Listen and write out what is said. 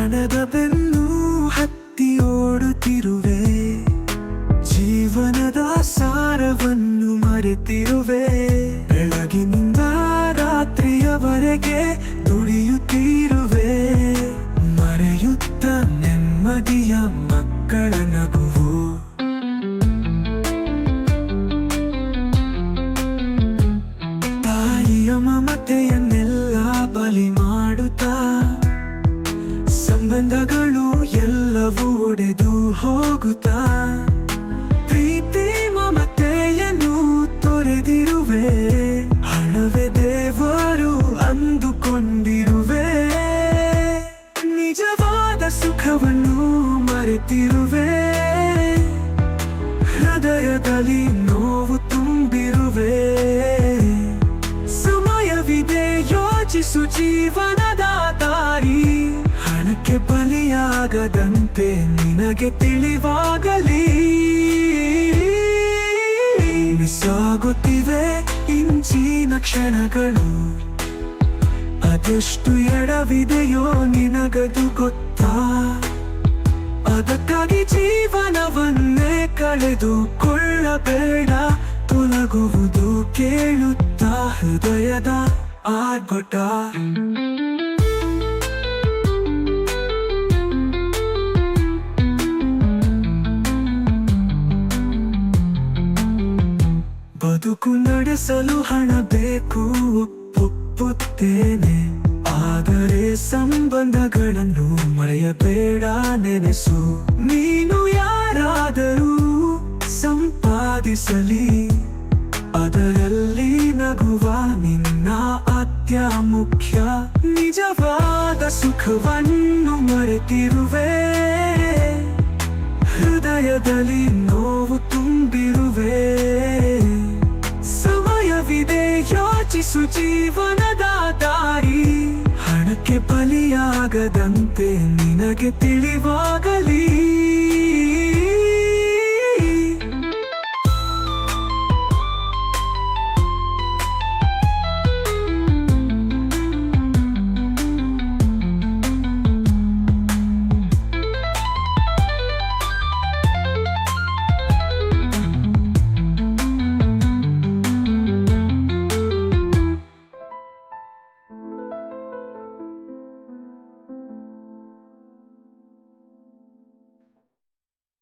ಹಣದ ಬೆನ್ನು ಹತ್ತಿ ಜೀವನದ ಸಾರವನ್ನು ಮರೆತಿರುವೆ. ಬೆಳಗಿನಿಂದ ರಾತ್ರಿಯವರೆಗೆ ದುಡಿಯುತ್ತಿರುವೆ ಸಂಬಂಧಗಳು ಎಲ್ಲವೂ ಒಡೆದು ಹೋಗುತ್ತಾ? ಪ್ರೀತಿ ಮಮತೆಯನ್ನು ತೊರೆದಿರುವೆ. ಹಣವೆ ದೇವರು ಅಂದುಕೊಂಡಿರುವೆ. ನಿಜವಾದ ಸುಖವನ್ನು ಮರೆತಿರುವೆ. ಹೃದಯದಲ್ಲಿ ನೋವು ತುಂಬಿರುವೆ. ಸಮಯವಿದೆ ಯೋಚಿಸು ಜೀವನದ ದಾರಿ. ಬಲಿಯಾಗದಂತೆ ನಿನಗೆ ತಿಳಿವಾಗಲಿ. ಸಾಗುತ್ತಿವೆ ಇಂಚಿನ ಕ್ಷಣಗಳು. ಅದೆಷ್ಟು ಎಡವಿದೆಯೋ ನಿನಗದು ಗೊತ್ತಾ. ಅದಕ್ಕಾಗಿ ಜೀವನವನ್ನೇ ಕಳೆದುಕೊಳ್ಳಬೇಡ. ತೊಲಗುವುದು ಕೇಳುತ್ತಾ ಹೃದಯದ ಆರ್ಭಟ. ಬದುಕು ನಡೆಸಲು ಹಣ ಬೇಕು. ಒಪ್ಪುತ್ತೇನೆ. ಆದರೆ ಸಂಬಂಧಗಳನ್ನು ಮರೆಯಬೇಡ ನೆನೆಸು. ನೀನು ಯಾರಾದರೂ ಸಂಪಾದಿಸಲಿ. ಅದರಲ್ಲಿ ನಗುವ ನಿನ್ನ ಅತ್ಯ ಮುಖ್ಯ ನಿಜವಾದ ಸುಖವನ್ನು ಮರೆತಿರುವೆ. ಹೃದಯದಲ್ಲಿ ನೋವು ತುಂಬಿರುವೆ. ಯೋಚಿಸು ಜೀವನದ ಹಣಕ್ಕೆ ಬಲಿಯಾಗದಂತೆ ನಿನಗೆ ತಿಳಿವಾಗಲಿ.